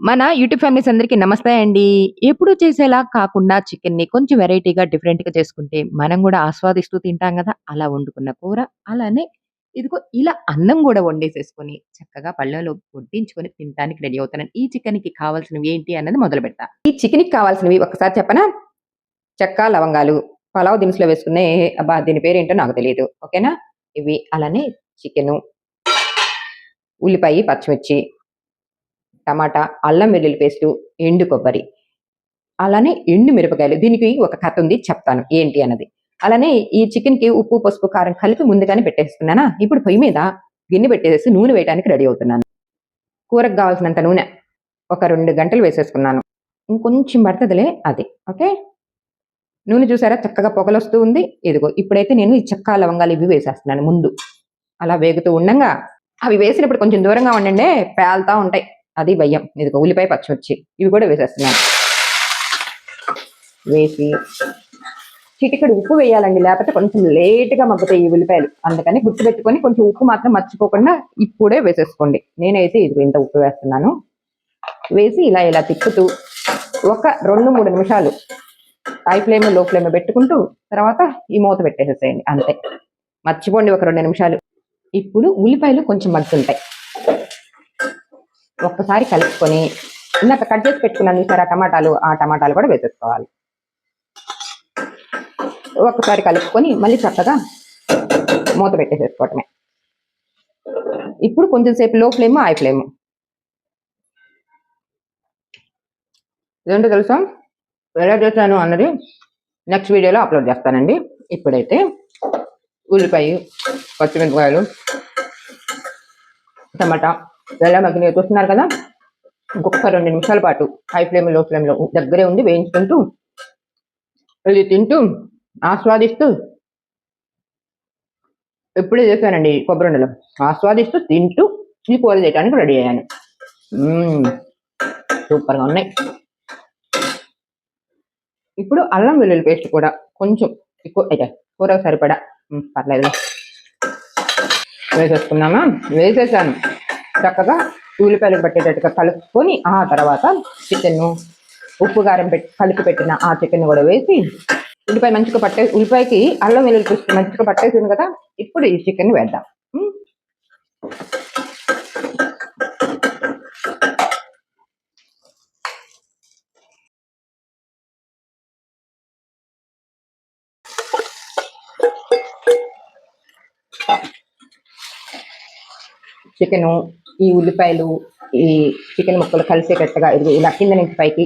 మన YouTube families అందరికీ నమస్తే అండి. ఎప్పుడు చేసేలా కాకుండా చికెన్‌ని కొంచెం వెరైటీగా, డిఫరెంట్‌గా చేసుకుంటే మనం కూడా ఆస్వాదిస్తూ తింటాం కదా అలా వండుకున్న కూర. అలానే ఇదిగో ఇలా అన్నం కూడా వండేసేసుకొని చక్కగా పళ్ళలో వడ్డించుకొని తినడానికి రెడీ అవుతాను ఈ చికెన్‌కి కావాల్సినవి ఏంటి అన్నది మొదలు పెడతా ఈ చికెన్‌కి కావాల్సినవి ఒకసారి చెప్పనా? చెక్క, లవంగాలు, పలావ్ దినుసులో వేసుకునే అబ్బా! దీని పేరేంటో నాకు తెలియదు ఓకేనా? ఇవి అలానే చికెను, ఉల్లిపాయి, పచ్చిమిర్చి, టమాటా, అల్లం వెల్లుల్లి పేస్టు, ఎండు కొబ్బరి. అలానే ఎండు మిరపకాయలు. దీనికి ఒక కథ ఉంది చెప్తాను ఏంటి అన్నది. అలానే ఈ చికెన్‌కి ఉప్పు, పసుపు, కారం కలిపి ముందుగానే పెట్టేసుకున్నానా? ఇప్పుడు పొయ్యి మీద గిన్నె పెట్టేసి నూనె వేయడానికి రెడీ అవుతున్నాను. కూరకు కావాల్సినంత నూనె. ఒక రెండు గంటలు వేసేసుకున్నాను. ఇంకొంచెం పడుతుందిలే అది. ఓకే. నూనె చూసారా చక్కగా పొగలొస్తూ ఉంది. ఇదిగో ఇప్పుడైతే నేను ఈ చెక్క, లవంగాలు ఇవి వేసేస్తున్నాను ముందు. అలా వేగుతూ ఉండంగా అవి వేసినప్పుడు కొంచెం దూరంగా ఉండండి పేలుతా ఉంటాయి. అది భయం. ఇదిగో ఉల్లిపాయ, పచ్చిమిర్చి ఇవి కూడా వేసేస్తున్నాను. వేసి చిటికడు ఉప్పు వేయాలండి. లేకపోతే కొంచెం లేట్‌గా మగ్గుతాయి ఈ ఉల్లిపాయలు. అందుకని గుర్తుపెట్టుకొని కొంచెం ఉప్పు మాత్రం మర్చిపోకుండా ఇప్పుడే వేసేసుకోండి. నేనైతే ఇది ఇంత ఉప్పు వేస్తున్నాను. వేసి ఇలా ఇలా తిప్పుతూ ఒక 2, 3 నిమిషాలు హై ఫ్లేమ్, లో ఫ్లేమ్ పెట్టుకుంటూ తర్వాత ఈ మూత పెట్టేసేసేయండి అంతే. మర్చిపోండి ఒక రెండు నిమిషాలు. ఇప్పుడు ఉల్లిపాయలు కొంచెం మగ్గుతుంటాయి. ఒక్కసారి కలుపుకొని ఇందాక కట్ చేసి పెట్టుకున్నాను చూసారా టమాటాలు, ఆ టమాటాలు కూడా వేసేసుకోవాలి. ఒక్కసారి కలుపుకొని మళ్ళీ చక్కగా మూత పెట్టేసేసుకోవటమే. ఇప్పుడు కొంచెం సేపు లో ఫ్లేమ్, హై ఫ్లేమ్. ఇదేంటో తెలుసా? ఎలా చేశాను అన్నది నెక్స్ట్ వీడియోలో అప్లోడ్ చేస్తానండి. ఇప్పుడైతే ఉల్లిపాయ, పచ్చిమిరపకాయలు, టమాటా ఎలా మగ్గినాయో చూస్తున్నారు కదా! ఇంకొక రెండు నిమిషాల పాటు హై ఫ్లేమ్, లో ఫ్లేమ్‌లో దగ్గరే ఉండి వేయించుకుంటూ ఇది తింటూ ఆస్వాదిస్తూ ఇప్పుడే చేశానండి కొబ్బరుండలు. ఆస్వాదిస్తూ తింటూ ఈ కూర చేయడానికి రెడీ అయ్యాను. సూపర్‌గా ఉన్నాయి. ఇప్పుడు అల్లం వెల్లుల్లి పేస్ట్ కూడా కొంచెం ఎక్కువ అయితే కూరకు సరిపడా పర్లేదు వేసేసుకున్నామా? వేసేసాను. చక్కగా ఉల్లిపాయలు పట్టేటట్టుగా కలుపుకొని ఆ తర్వాత చికెన్ ఉప్పు, కారం పెట్టి కలిపి పెట్టిన ఆ చికెన్ కూడా వేసి ఉల్లిపాయ మంచిగా పట్టే ఉల్లిపాయకి అల్లం వెల్లుల్లి పేస్ట్ మంచిగా పట్టేసింది కదా! ఇప్పుడు ఈ చికెన్ వేద్దాం. చికెను, ఈ ఉల్లిపాయలు, ఈ చికెన్ ముక్కలు కలిసేటట్టుగా ఇది ఇలా కింద నుంచి పైకి,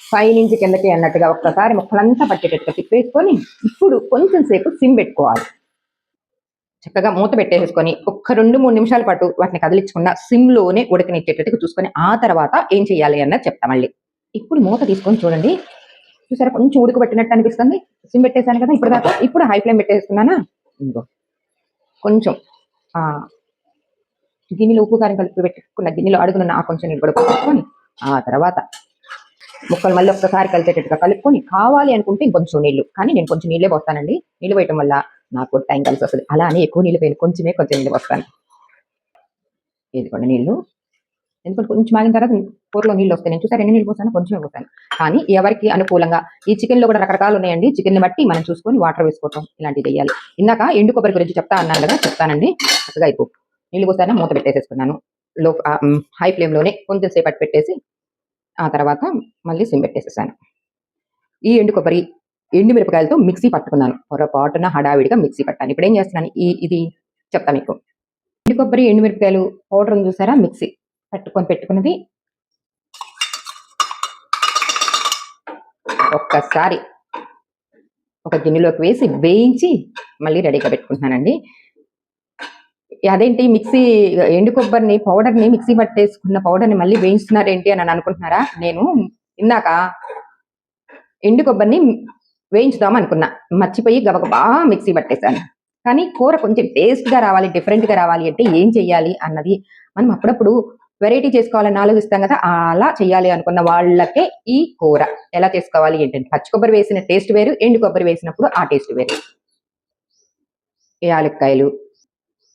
పై నుంచి కిందకి అన్నట్టుగా ఒక్కసారి ముక్కలంతా పట్టేటట్టుగా తిప్పేసుకొని ఇప్పుడు కొంచెం సేపు సిమ్ పెట్టుకోవాలి. చక్కగా మూత పెట్టేసుకొని ఒక్క 2, 3 నిమిషాల పాటు వాటిని కదిలించకుండా సిమ్‌లోనే ఉడకనిచ్చేటట్టుగా చూసుకొని ఆ తర్వాత ఏం చేయాలి అన్నది చెప్తాం మళ్ళీ. ఇప్పుడు మూత తీసుకొని చూడండి. చూసారా కొంచెం ఉడకబెట్టినట్టు అనిపిస్తుంది. సిమ్ పెట్టేశాను కదా! ఇప్పటిదాకా. ఇప్పుడు హై ఫ్లేమ్ పెట్టేసుకున్నానా? ఇంకో కొంచెం గిన్నెలో ఉప్పు, కారం కలిపి పెట్టుకున్న గిన్నెలో అడుగును నా కొంచెం నీళ్ళు కూడా పోసేసుకొని ఆ తర్వాత ముక్కలు మళ్ళీ ఒక్కసారి కలిసేటట్టుగా కలుపుకొని కావాలి అనుకుంటే ఇంకొంచెం నీళ్ళు కానీ నేను కొంచెం నీళ్ళే పోస్తానండి. నీళ్ళు వేయటం వల్ల నాకు టైం టైం కలిసొస్తది. అలా అని ఎక్కువ నీళ్ళు పోయిన కొంచెమే కొంచెం నీళ్ళు పోస్తాను. ఇదిగోండి నీళ్ళు. ఎందుకంటే కొంచెం ఆగిన తర్వాత కూరలో నీళ్ళు వస్తాయి. నేను చూసారు ఎన్ని నీళ్ళు పోసాను కొంచెమే పోసాను. కానీ ఎవరికి అనుకూలంగా ఈ చికెన్‌లో కూడా రకరకాలు ఉన్నాయండి. చికెన్‌ని బట్టి మనం చూసుకొని వాటర్ వేసుకోవటం ఇలాంటివి చేయాలి. ఇందాక ఎండు కొబ్బరి గురించి చెప్తా అన్నాను కదా! చెప్తానండి. చక్కగా అయిపో నీళ్ళు పోసాన మూత పెట్టేసేసుకున్నాను. లో హై ఫ్లేమ్‌లోనే కొంచెం సేపటి పెట్టేసి ఆ తర్వాత మళ్ళీ సిమ్ పెట్టేసేసాను. ఈ ఎండు కొబ్బరి, ఎండు మిరపకాయలతో మిక్సీ పట్టుకున్నాను. పొరపాటున హడావిడిగా మిక్సీ పట్టాను. ఏం చేస్తున్నాను ఈ ఇది చెప్తా మీకు. ఎండు కొబ్బరి, ఎండు మిరపకాయలు పౌడర్ చూసారా? మిక్సీ పట్టుకొని పెట్టుకున్నది. ఒక్కసారి ఒక గిన్నెలోకి వేసి వేయించి మళ్ళీ రెడీగా పెట్టుకుంటున్నానండి. అదేంటి మిక్సీ ఎండు కొబ్బరిని పౌడర్‌ని మిక్సీ పట్టేసుకున్న పౌడర్‌ని మళ్ళీ వేయించున్నారేంటి అని అనుకుంటున్నారా? నేను ఇందాక ఎండు కొబ్బరిని వేయించుదాం అనుకున్నా. మర్చిపోయి గబగబా మిక్సీ పట్టేసాను. కానీ కూర కొంచెం టేస్ట్‌గా రావాలి, డిఫరెంట్‌గా రావాలి అంటే ఏం చేయాలి అన్నది మనం అప్పుడప్పుడు వెరైటీ చేసుకోవాలని ఆలోచిస్తాం కదా! అలా చేయాలి అనుకున్న వాళ్ళకే ఈ కూర. ఎలా చేసుకోవాలి ఏంటంటే పచ్చి కొబ్బరి వేసిన టేస్ట్ వేరు. ఎండు కొబ్బరి వేసినప్పుడు ఆ టేస్ట్ వేరు. యాలక్కాయలు,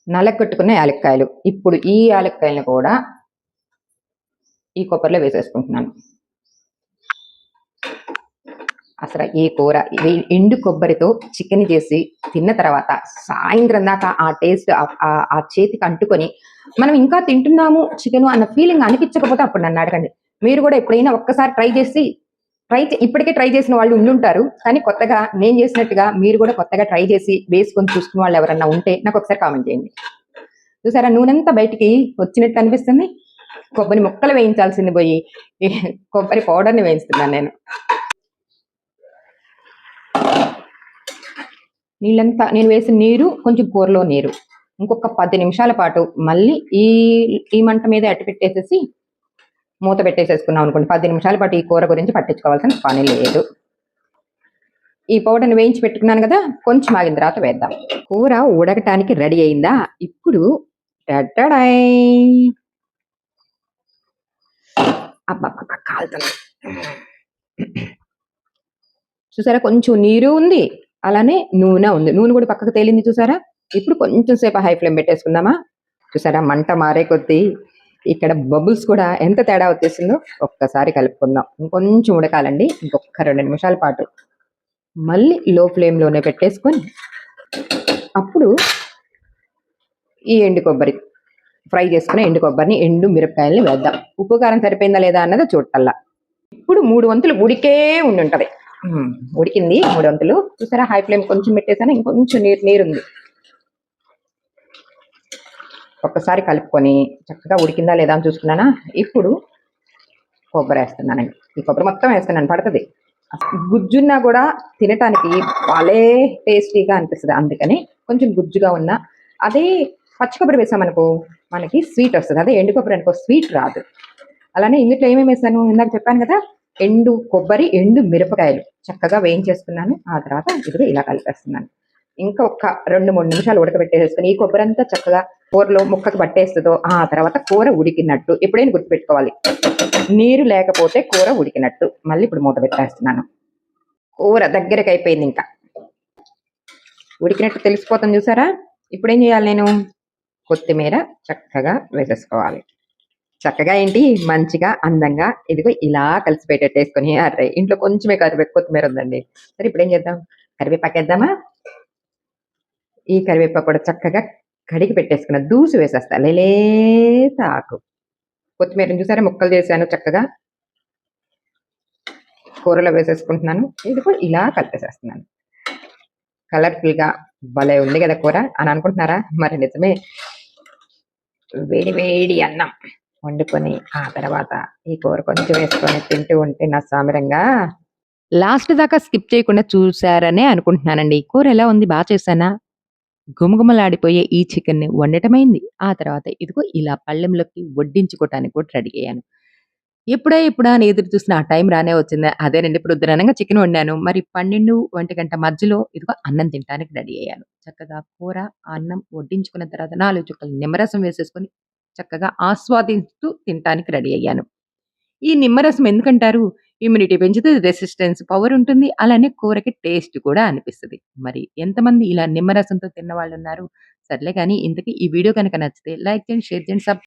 నలగొట్టుకున్న యాలక్కాయలు. ఇప్పుడు ఈ యాలక్కాయలను కూడా ఈ కొబ్బరిలో వేసేసుకుంటున్నాను అసలు ఈ కూర ఎండు కొబ్బరితో చికెన్ చేసి తిన్న తర్వాత సాయంత్రం దాకా ఆ టేస్ట్ ఆ చేతికి అంటుకొని మనం ఇంకా తింటున్నాము చికెన్ అన్న ఫీలింగ్ అనిపించకపోతే అప్పుడు నన్ను అడగండి మీరు కూడా ఎప్పుడైనా ఒక్కసారి ట్రై చేసి ట్రై ఇప్పటికే ట్రై చేసిన వాళ్ళు ఉండుంటారు. కానీ కొత్తగా నేను చేసినట్టుగా మీరు కూడా కొత్తగా ట్రై చేసి వేసుకొని చూసుకున్న వాళ్ళు ఎవరన్నా ఉంటే నాకు ఒకసారి కామెంట్ చేయండి. చూసారా? నూనెంతా బయటికి వచ్చినట్టు అనిపిస్తుంది. కొబ్బరి ముక్కలు వేయించాల్సింది పోయి. కొబ్బరి పౌడర్ని వేయిస్తున్నాను నేను. నీళ్ళంతా నేను వేసిన నీరు కొంచెం కూరలో నీరు. ఇంకొక పది నిమిషాల పాటు మళ్ళీ ఈ ఈ మంట మీద అట్టు పెట్టేసేసి మూత పెట్టేసేసుకున్నాం అనుకోండి. పది నిమిషాల పాటు ఈ కూర గురించి పట్టించుకోవాల్సిన పని లేదు. ఈ పౌడర్ని వేయించి పెట్టుకున్నాను కదా కొంచెం ఆగిన తర్వాత వేద్దాం. కూర ఉడకటానికి రెడీ అయిందా? ఇప్పుడు టట్టడాయ్. అబ్బబ్బబ్బ కాలుతుంది. చూసారా కొంచెం నీరు ఉంది. అలానే నూనె ఉంది. నూనె కూడా పక్కకు తేలింది చూసారా? ఇప్పుడు కొంచెం సేపు హై ఫ్లేమ్ పెట్టేసుకుందామా? చూసారా మంట మారే కొద్దీ ఇక్కడ బబుల్స్ కూడా ఎంత తేడా వచ్చేసిందో ఒక్కసారి కలుపుకుందాం. ఇంకొంచెం ఉడకాలండి. ఇంకొక రెండు నిమిషాల పాటు. మళ్ళీ లో ఫ్లేమ్లోనే పెట్టేసుకొని అప్పుడు ఈ ఎండు కొబ్బరి ఫ్రై చేసుకున్న ఎండు కొబ్బరిని ఎండు మిరపకాయలని వేద్దాం. ఉప్పు కారం సరిపోయిందా లేదా అన్నది చూడటల్లా. ఇప్పుడు మూడు వంతులు ఉడికే ఉండి ఉంటుంది ఉడికింది మూడు వంతులు. చూసారా? హై ఫ్లేమ్ కొంచెం పెట్టేసాను ఇంకొంచెం నీరు నీరుంది. ఒక్కసారి కలుపుకొని చక్కగా ఉడికిందా లేదా అని చూసుకున్నానా? ఇప్పుడు కొబ్బరి వేస్తున్నానండి. ఈ కొబ్బరి మొత్తం వేస్తున్నాను పడుతుంది. గుజ్జున్నా కూడా తినటానికి భలే టేస్టీగా అనిపిస్తుంది. అందుకని కొంచెం గుజ్జుగా ఉన్న అదే పచ్చి కొబ్బరి వేసామనుకో మనకి స్వీట్ వస్తుంది. అదే ఎండు కొబ్బరి అనుకో స్వీట్ రాదు. అలానే ఇందులో ఏమేమి వేసాను? ఇందాక చెప్పాను కదా ఎండు కొబ్బరి ఎండు మిరపకాయలు. చక్కగా వేయించేసుకున్నాను. ఆ తర్వాత ఇదిగో ఇలా కలిపేస్తున్నాను. ఇంకా ఒక్క రెండు మూడు నిమిషాలు ఉడకబెట్టేసుకుని ఈ కొబ్బరి అంతా చక్కగా కూరలో ముక్కకు పట్టేస్తుందో ఆ తర్వాత కూర ఉడికినట్టు. ఎప్పుడైనా గుర్తుపెట్టుకోవాలి. నీరు లేకపోతే కూర ఉడికినట్టు. మళ్ళీ ఇప్పుడు మూత పెట్టేస్తున్నాను. కూర దగ్గరకు అయిపోయింది ఇంకా. ఉడికినట్టు తెలిసిపోతుంది చూసారా? ఇప్పుడేం చేయాలి నేను? కొత్తిమీర చక్కగా వేసేసుకోవాలి. చక్కగా ఏంటి? మంచిగా అందంగా ఇదిగో ఇలా కలిసి పెట్టేసుకొని అరే ఇంట్లో కొంచెమే కరివే కొత్తిమీర ఉందండి. సరే ఇప్పుడు ఏం చేద్దాం కరివేపాకేద్దామా ఈ కరివేపాకు కూడా చక్కగా కడిగి పెట్టేసుకున్న దూసి వేసేస్తా. లేత ఆకు కొత్తిమీరని చూసారా? ముక్కలు చేశాను చక్కగా. కూరలో వేసేసుకుంటున్నాను. ఇది కూడా ఇలా కలిపేసేస్తున్నాను. కలర్ఫుల్గా భలే ఉంది కదా కూర. అని అనుకుంటున్నారా? మరి నిజమే. వేడి వేడి అన్నం వండుకొని ఆ తర్వాత ఈ కూర కొంచెం వేసుకొని తింటూ ఉంటే నా సామిరంగా. లాస్ట్ దాకా స్కిప్ చేయకుండా చూసారనే అనుకుంటున్నానండి. ఈ కూర ఎలా ఉంది? బాగా చేశానా? గుమగుమలాడిపోయే ఈ చికెన్ని వండటమైంది. ఆ తర్వాత ఇదిగో ఇలా పళ్ళెంలోకి వడ్డించుకోవటానికి కూడా రెడీ అయ్యాను. ఎప్పుడే ఇప్పుడా అని ఎదురు చూసిన ఆ టైం రానే వచ్చింది. అదేనండి ఇప్పుడు ఉద్దరణంగా చికెన్ వండాను. మరి పన్నెండు ఒంటి గంట మధ్యలో ఇదిగో అన్నం తినడానికి రెడీ అయ్యాను. చక్కగా కూర అన్నం వడ్డించుకున్న తర్వాత నాలుగు చుక్కలు నిమ్మరసం వేసేసుకొని చక్కగా ఆస్వాదిస్తూ తినటానికి రెడీ అయ్యాను. ఈ నిమ్మరసం ఎందుకంటారు? ఇమ్యూనిటీ పెంచుతుంది రెసిస్టెన్స్ పవర్ ఉంటుంది. అలానే కూరకి టేస్ట్ కూడా అనిపిస్తుంది. మరి ఎంతమంది ఇలా నిమ్మరసంతో తిన్న వాళ్ళు ఉన్నారు సర్లే కానీ ఇంతకీ ఈ వీడియో కనుక నచ్చితే లైక్ చేయండి షేర్ చేయండి సబ్